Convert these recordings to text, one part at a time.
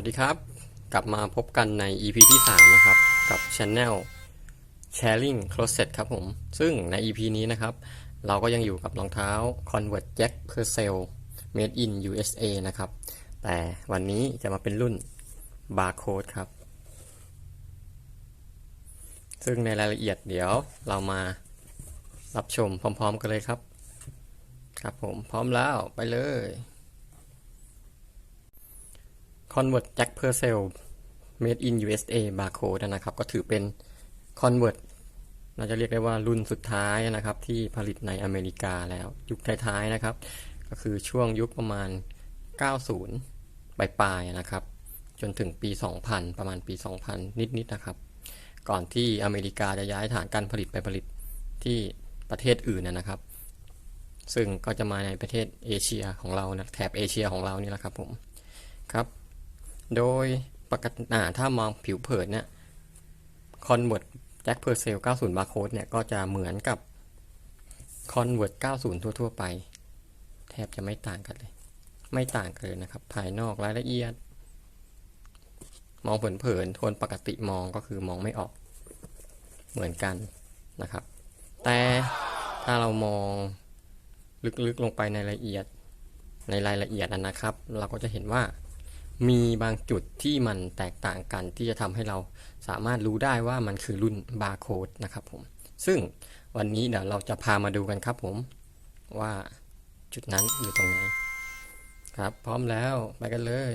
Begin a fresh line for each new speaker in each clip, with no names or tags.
วัสดีครับ กลับมาพบกันใน EP ที่ 3 นะครับ กับ Channel Sharing Closet ครับผม ซึ่งใน EP นี้นะครับ เราก็ยังอยู่กับรองเท้า Convert Jack Purcell Made in USA นะครับ แต่วันนี้จะมาเป็นรุ่น Barcode ครับ ซึ่งในรายละเอียดเดี๋ยวเรามารับชมพร้อมๆกันเลยครับ ครับผมพร้อมแล้วไปเลย Convert Jack Purcell Made in USA Barcode นะครับ ก็ถือเป็น Convert เราจะเรียกได้ว่ารุ่นสุดท้ายนะครับ ที่ผลิตในอเมริกาแล้วยุคท้ายๆนะครับ ก็คือช่วงยุคประมาณ 90 ปลายๆนะครับ จนถึงปี 2000 ประมาณปี 2000 นิดๆนะครับ ก่อนที่อเมริกาจะย้ายฐานการผลิตไปผลิตที่ประเทศอื่นนะนะครับ ซึ่งก็จะมาในประเทศเอเชียของเรานะแถบเอเชียของเรานี่แหละครับผมครับ โดยปกติถ้ามองผิวเผินเนี่ย Convert Jack Purcell 90 Barcode เนี่ยก็จะเหมือนกับ Convert 90 ทั่ว ๆ ไป แทบจะไม่ต่างกันเลย ไม่ต่างกันเลยนะครับ ภายนอกรายละเอียด มองเผินๆทวนปกติมองก็คือมองไม่ออกเหมือนกันนะครับ แต่ถ้าเรามองลึกๆลงไปในรายละเอียดในรายละเอียดนะนะครับ เราก็จะเห็นว่า มีบางจุดที่มันแตกต่างกันที่จะทำให้เราสามารถรู้ได้ว่ามันคือรุ่นบาร์โค้ดนะครับผม ซึ่งวันนี้เดี๋ยวเราจะพามาดูกันครับผมว่าจุดนั้นอยู่ตรงไหนครับพร้อมแล้วไปกันเลย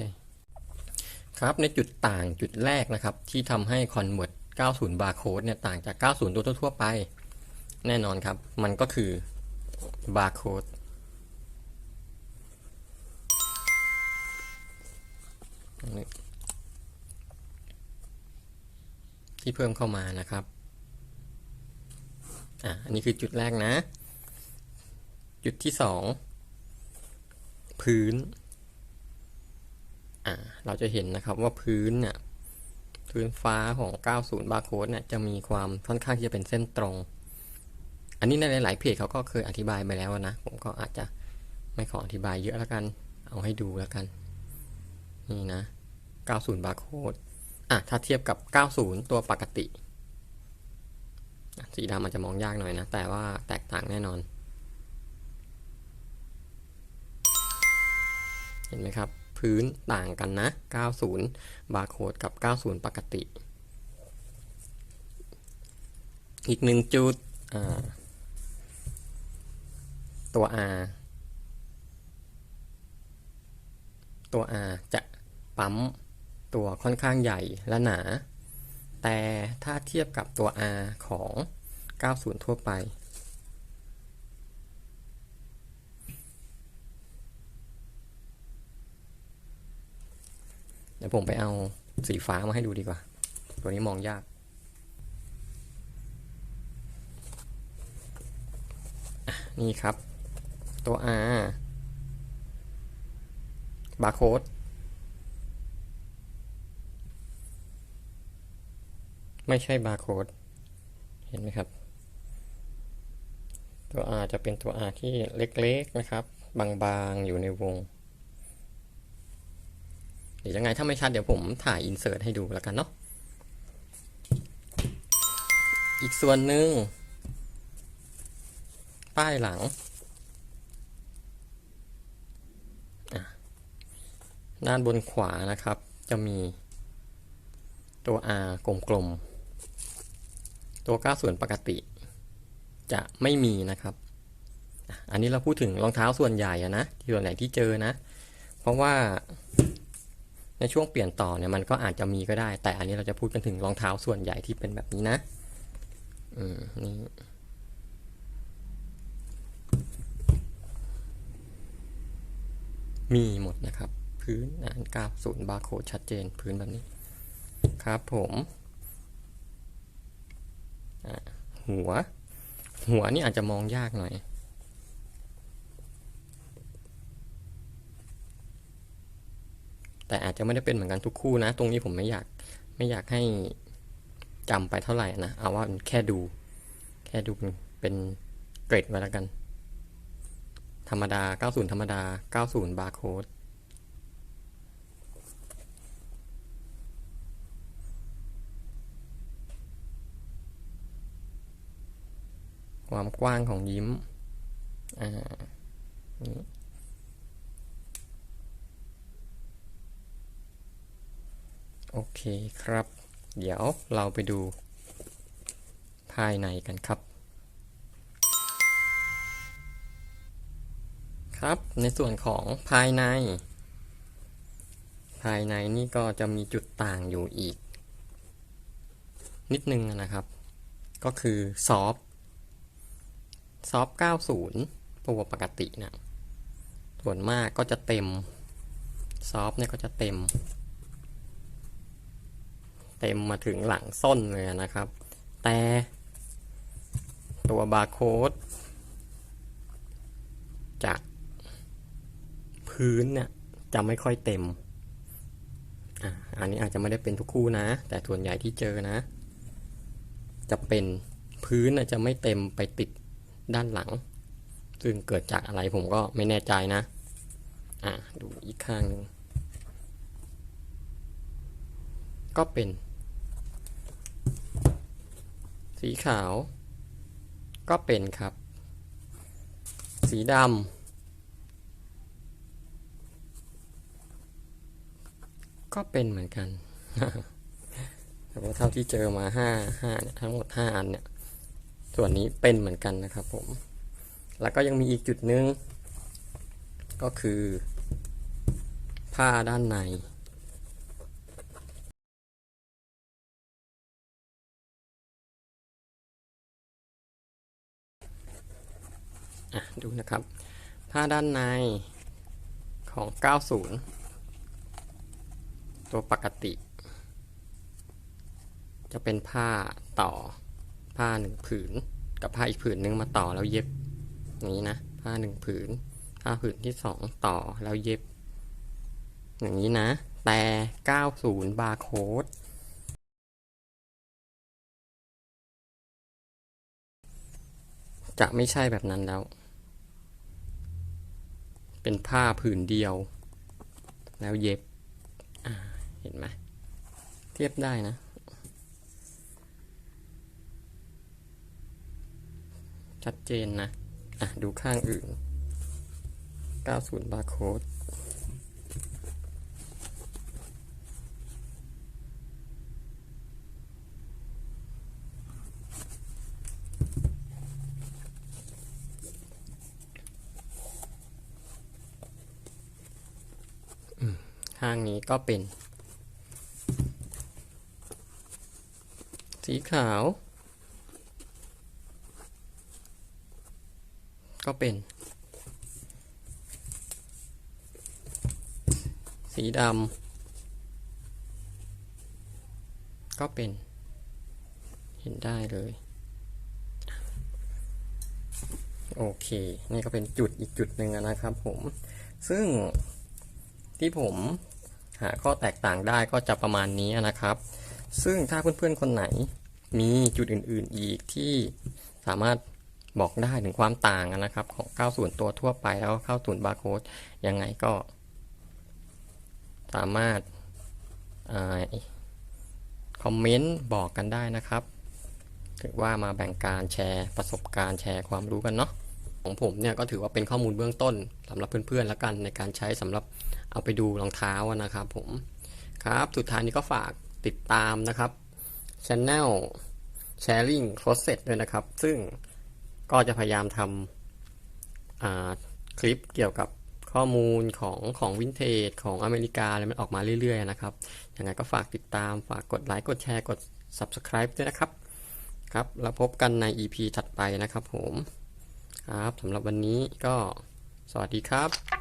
ครับในจุดต่างจุดแรกนะครับ ที่ทำให้ Convert 90 Barcode เนี่ยต่างจาก 90 ตัวทั่วไป แน่นอนครับ มันก็คือ Barcode ที่เพิ่มเข้ามานะครับ อะอันนี้คือจุดแรกนะ จุดที่สองพื้น อะเราจะเห็นนะครับว่าพื้นเนี่ยพื้นฟ้าของ 90 บาร์โค้ดเนี่ยจะมีความค่อนข้างที่จะเป็นเส้นตรง อันนี้ในหลายๆเพจเขาก็เคยอธิบายไปแล้วนะ ผมก็อาจจะไม่ขออธิบายเยอะแล้วกัน เอาให้ดูแล้วกัน นี่นะ 90 บาร์โค้ดอะถ้าเทียบกับ 90 ตัวปกติ สีดำมันจะมองยากหน่อยนะ แต่ว่าแตกต่างแน่นอน เห็นไหมครับ พื้นต่างกันนะ 90 บาร์โค้ดกับ 90 ปกติ อีกหนึ่งจุดอ่าตัว R ตัว R จะปั๊ม ตัวค่อนข้างใหญ่และหนา แต่ถ้าเทียบกับตัว R ของ 90 ทั่วไป เดี๋ยวผมไปเอาสีฟ้ามาให้ดูดีกว่า ตัวนี้มองยากนี่ครับ ตัว R บาร์โค้ด ไม่ใช่บาร์โค้ดเห็นไหมครับ ตัว R จะเป็นตัว R ที่เล็กๆนะครับ บางๆ อยู่ในวง เดี๋ยวยังไงถ้าไม่ชัดเดี๋ยวผมถ่ายอินเสิร์ตให้ดูแล้วกันเนาะอีกส่วนหนึ่งป้ายหลัง ด้านบนขวานะครับ จะมีตัว R กลมๆ ตัว 90 ปกติ จะไม่มีนะครับ อันนี้เราพูดถึงรองเท้าส่วนใหญ่นะที่ส่วนไหนที่เจอนะ เพราะว่าในช่วงเปลี่ยนต่อเนี่ยมันก็อาจจะมีก็ได้ แต่อันนี้เราจะพูดกันถึงรองเท้าส่วนใหญ่ที่เป็นแบบนี้นะ อืมนี่มีหมดนะครับ พื้นอ่าน90บาร์โค้ดชัดเจนพื้นแบบนี้ ครับผม หัว หัวนี่อาจจะมองยากหน่อย แต่อาจจะไม่ได้เป็นเหมือนกันทุกคู่นะ ตรงนี้ผมไม่อยากไม่อยากให้จำไปเท่าไหร่นะ เอาว่าแค่ดู แค่ดูเป็นเป็นเกรดไว้แล้วกัน ธรรมดา 90 ธรรมดา 90 บาร์โค้ด ความกว้างของยิ้ม อ่านี่โอเคครับ เดี๋ยวเราไปดูภายในกันครับ ครับในส่วนของภายใน ภายในนี่ก็จะมีจุดต่างอยู่อีก นิดนึงนะครับ ก็คือซอฟ ซอฟ90 ตัวปกตินะส่วนมากก็จะเต็ม ซอฟเนี่ยก็จะเต็ม เต็มมาถึงหลังส้นเลยนะครับ แต่ตัวบาร์โค้ดจากพื้นเนี่ยจะไม่ค่อยเต็มอะอันนี้อาจจะไม่ได้เป็นทุกคู่นะ แต่ส่วนใหญ่ที่เจอนะ จะเป็นพื้นจะไม่เต็มไปติด ด้านหลัง ซึ่งเกิดจากอะไรผมก็ไม่แน่ใจนะ อะดูอีกข้างหนึ่งก็เป็น สีขาว ก็เป็นครับ สีดำก็เป็นเหมือนกันแต่ว่าเท่าที่เจอมาห้าห้าเนี่ยทั้งหมดห้าอันเนี่ย ส่วนนี้เป็นเหมือนกันนะครับผม แล้วก็ยังมีอีกจุดหนึ่งก็คือ ผ้าด้านในดูนะครับ ผ้าด้านในของ 90 ตัวปกติ จะเป็นผ้าต่อ ผ้าหนึ่งผืน กับผ้าอีกผืนหนึ่งมาต่อแล้วเย็บอย่างนี้นะ ผ้าหนึ่งผืน ผ้าผืนที่สองต่อแล้วเย็บ อย่างนี้นะ แต่ 90 บาร์โค้ดจะไม่ใช่แบบนั้นแล้ว เป็นผ้าผืนเดียว แล้วเย็บ เห็นไหม เทียบได้นะ ชัดเจนนะ อะ ดูข้างอื่น 90 บาร์โค้ดข้างนี้ก็เป็น สีขาว ก็เป็น สีดำก็เป็น เห็นได้เลย โอเค นี่ก็เป็นจุดอีกจุดหนึ่งนะครับผม ซึ่งที่ผมหาข้อแตกต่างได้ก็จะประมาณนี้นะครับ ซึ่งถ้าเพื่อนๆคนไหนมีจุดอื่นๆอีกที่สามารถ บอกได้ถึงความต่างนะครับ ของ 90 ตัวทั่วไปแล้วเข้าศูนย์บาร์โค้ดยังไงก็ สามารถคอมเมนต์บอกกันได้นะครับถือว่ามาแบ่งการแชร์ประสบการณ์แชร์ความรู้กันเนาะของผมเนี่ยก็ถือว่าเป็นข้อมูลเบื้องต้นสำหรับเพื่อนๆแล้วกันในการใช้สำหรับเอาไปดูรองเท้านะครับผมครับสุดท้ายนี้ก็ฝากติดตามนะครับ Channel Sharing Closet ด้วยนะครับ ซึ่ง ก็จะพยายามทำคลิปเกี่ยวกับข้อมูลของของวินเทจของอเมริกาอะไรมันออกมาเรื่อยๆนะครับ ยังไงก็ฝากติดตามฝากกดไลค์กดแชร์กด Subscribe ด้วยนะครับ ครับแล้วพบกันใน EP ถัดไปนะครับผม ครับสำหรับวันนี้ก็สวัสดีครับ